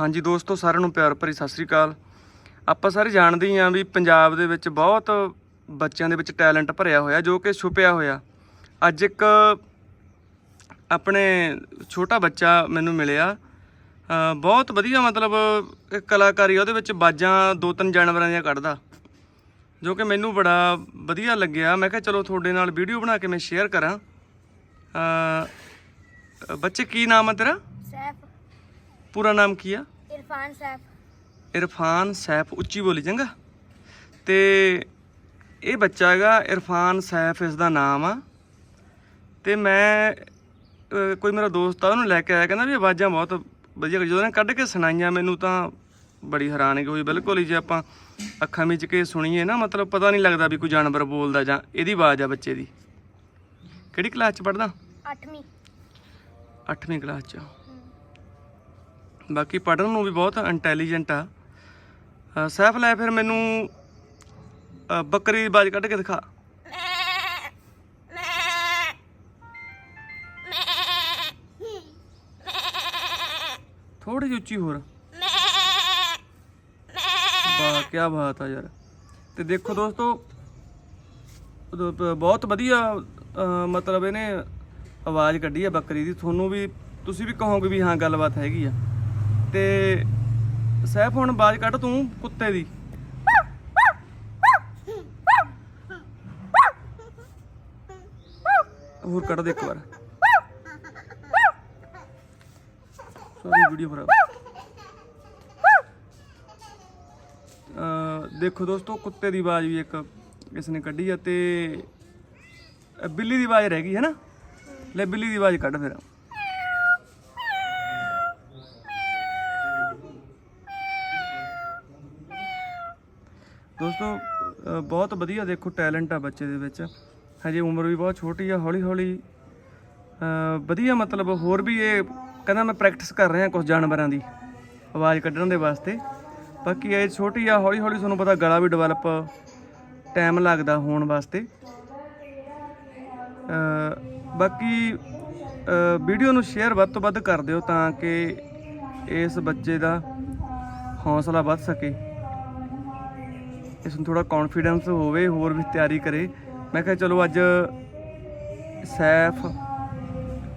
ਹਾਂਜੀ ਦੋਸਤੋ, ਸਾਰਿਆਂ ਨੂੰ ਪਿਆਰ ਭਰੀ ਸਤਿ ਸ੍ਰੀ ਅਕਾਲ। ਆਪਾਂ ਸਾਰੇ ਜਾਣਦੇ ਹੀ ਹਾਂ ਵੀ ਪੰਜਾਬ ਦੇ ਵਿੱਚ ਬਹੁਤ ਬੱਚਿਆਂ ਦੇ ਵਿੱਚ ਟੈਲੈਂਟ ਭਰਿਆ ਹੋਇਆ, ਜੋ ਕਿ ਛੁਪਿਆ ਹੋਇਆ। ਅੱਜ ਇੱਕ ਆਪਣੇ ਛੋਟਾ ਬੱਚਾ ਮੈਨੂੰ ਮਿਲਿਆ। ਬਹੁਤ ਵਧੀਆ ਮਤਲਬ ਇੱਕ ਕਲਾਕਾਰੀ ਉਹਦੇ ਵਿੱਚ ਬਾਜਾਂ ਦੋ ਤਿੰਨ ਜਾਨਵਰਾਂ ਦੀਆਂ ਕੱਢਦਾ। ਜੋ ਕਿ ਮੈਨੂੰ ਬੜਾ ਵਧੀਆ ਲੱਗਿਆ। ਮੈਂ ਕਿਹਾ ਚਲੋ ਤੁਹਾਡੇ ਨਾਲ ਵੀਡੀਓ ਬਣਾ ਕੇ ਮੈਂ ਸ਼ੇਅਰ ਕਰਾਂ। ਬੱਚੇ ਕੀ ਨਾਮ ਆ ਤੇਰਾ? ਪੂਰਾ ਨਾਮ ਕੀ ਆ? ਇਰਫਾਨ ਸੈਫ ਇਰਫਾਨ ਸੈਫ ਉੱਚੀ ਬੋਲੀ ਚੰਗਾ। ਤੇ ਇਹ ਬੱਚਾ ਹੈਗਾ ਇਰਫਾਨ ਸੈਫ ਇਸ ਦਾ ਨਾਮ ਆ। ਤੇ ਮੈਂ ਕੋਈ ਮੇਰਾ ਦੋਸਤ ਆ ਉਹਨੂੰ ਲੈ ਕੇ ਆਇਆ ਕਹਿੰਦਾ ਵੀ ਆਵਾਜ਼ਾਂ ਬਹੁਤ ਵਧੀਆ ਜਦੋਂ ਉਹਨੇ ਕੱਢ ਕੇ ਸੁਣਾਈਆਂ ਮੈਨੂੰ ਤਾਂ ਬੜੀ ਹੈਰਾਨਗੀ ਹੋਈ। ਬਿਲਕੁਲ ਹੀ ਜੇ ਆਪਾਂ ਅੱਖਾਂ ਵਿੱਚ ਕੇ ਸੁਣੀਏ ਨਾ ਮਤਲਬ ਪਤਾ ਨਹੀਂ ਲੱਗਦਾ ਵੀ ਕੋਈ ਜਾਨਵਰ ਬੋਲਦਾ ਜਾਂ ਇਹਦੀ ਆਵਾਜ਼ ਆ ਬੱਚੇ ਦੀ। ਕਿਹੜੀ ਕਲਾਸ ਚ ਪੜਦਾ 8ਵੀਂ 8ਵੀਂ ਕਲਾਸ ਚ। ਬਾਕੀ ਪੜਨ ਨੂੰ ਵੀ ਬਹੁਤ ਇੰਟੈਲੀਜੈਂਟ ਆ। ਅਹ ਸੈਫ ਲੈ ਫਿਰ ਮੈਨੂੰ ਬੱਕਰੀ ਦੀ ਬਾਜ ਕੱਢ ਕੇ ਦਿਖਾ। ਥੋੜੀ ਜਿਹੀ ਉੱਚੀ ਹੋਰ। ਵਾਹ ਕੀ ਬਾਤ ਆ ਯਾਰ। ਤੇ ਦੇਖੋ ਦੋਸਤੋ ਬਹੁਤ ਵਧੀਆ ਮਤਲਬ ਇਹਨੇ ਆਵਾਜ਼ ਕੱਢੀ ਆ ਬੱਕਰੀ ਦੀ। ਤੁਹਾਨੂੰ ਵੀ, ਤੁਸੀਂ ਵੀ ਕਹੋਗੇ ਵੀ ਹਾਂ, ਗੱਲਬਾਤ ਹੈਗੀ ਆ। ਤੇ ਸੈਫ ਹੁਣ ਆਵਾਜ਼ ਕੱਢ ਤੂੰ ਕੁੱਤੇ ਦੀ। ਹੋਰ ਕੱਢ ਦੇ ਇੱਕ ਵਾਰ। ਸੌਰੀ ਵੀਡੀਓ ਖਰਾਬ। ਦੇਖੋ ਦੋਸਤੋ, ਕੁੱਤੇ ਦੀ ਆਵਾਜ਼ ਵੀ ਇੱਕ ਇਸ ਨੇ ਕੱਢੀ ਆ ਤੇ ਬਿੱਲੀ ਦੀ ਆਵਾਜ਼ ਰਹਿ ਗਈ ਹੈ ਨਾ? ਲੈ ਬਿੱਲੀ ਦੀ ਆਵਾਜ਼ ਕੱਢ ਫਿਰ। ਦੋਸਤੋ ਬਹੁਤ ਵਧੀਆ ਦੇਖੋ ਟੈਲੈਂਟ ਆ ਬੱਚੇ ਦੇ ਵਿੱਚ। ਹਜੇ ਉਮਰ ਵੀ ਬਹੁਤ ਛੋਟੀ ਆ ਹੌਲੀ ਹੌਲੀ ਵਧੀਆ ਮਤਲਬ ਹੋਰ ਵੀ ਇਹ ਕਹਿੰਦਾ ਮੈਂ ਪ੍ਰੈਕਟਿਸ ਕਰ ਰਿਹਾ ਕੁਝ ਜਾਨਵਰਾਂ ਦੀ ਆਵਾਜ਼ ਕੱਢਣ ਦੇ ਵਾਸਤੇ। ਬਾਕੀ ਇਹ ਛੋਟੀ ਆ ਹੌਲੀ ਹੌਲੀ ਤੁਹਾਨੂੰ ਪਤਾ ਗਲਾ ਵੀ ਡਿਵੈਲਪ ਟਾਈਮ ਲੱਗਦਾ ਹੋਣ ਵਾਸਤੇ। ਬਾਕੀ ਵੀਡੀਓ ਨੂੰ ਸ਼ੇਅਰ ਵੱਧ ਤੋਂ ਵੱਧ ਕਰ ਦਿਓ ਤਾਂ ਕਿ ਇਸ ਬੱਚੇ ਦਾ ਹੌਸਲਾ ਵੱਧ ਸਕੇ। ਇਸ ਨੂੰ ਥੋੜਾ ਕੌਨਫੀਡੈਂਸ ਹੋਵੇ ਹੋਰ ਵੀ ਤਿਆਰੀ ਕਰੇ। ਮੈਂ ਕਿਹਾ ਚਲੋ ਅੱਜ ਸੈਫ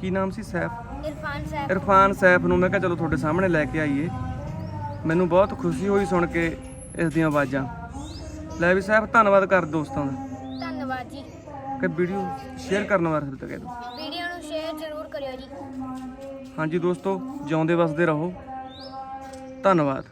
ਕੀ ਨਾਮ ਸੀ ਸੈਫ? ਇਰਫਾਨ ਸੈਫ। ਇਰਫਾਨ ਸੈਫ ਨੂੰ ਮੈਂ ਕਿਹਾ ਚਲੋ ਤੁਹਾਡੇ ਸਾਹਮਣੇ ਲੈ ਕੇ ਆਈਏ। ਮੈਨੂੰ ਬਹੁਤ ਖੁਸ਼ੀ ਹੋਈ ਸੁਣ ਕੇ ਇਸ ਦੀਆਂ ਆਵਾਜ਼ਾਂ। ਲੈ ਵੀ ਸੈਫ ਧੰਨਵਾਦ ਕਰ ਦੋਸਤਾਂ ਦਾ। ਧੰਨਵਾਦ ਜੀ। ਕਿ ਵੀਡੀਓ ਸ਼ੇਅਰ ਕਰਨ ਵਾਸਤੇ ਤਾਂ ਕਹਿ ਵੀਡੀਓ ਨੂੰ ਸ਼ੇਅਰ ਜ਼ਰੂਰ ਕਰਿਓ ਜੀ। ਹਾਂਜੀ ਦੋਸਤੋ ਜਿਉਂਦੇ ਵਸਦੇ ਰਹੋ। ਧੰਨਵਾਦ।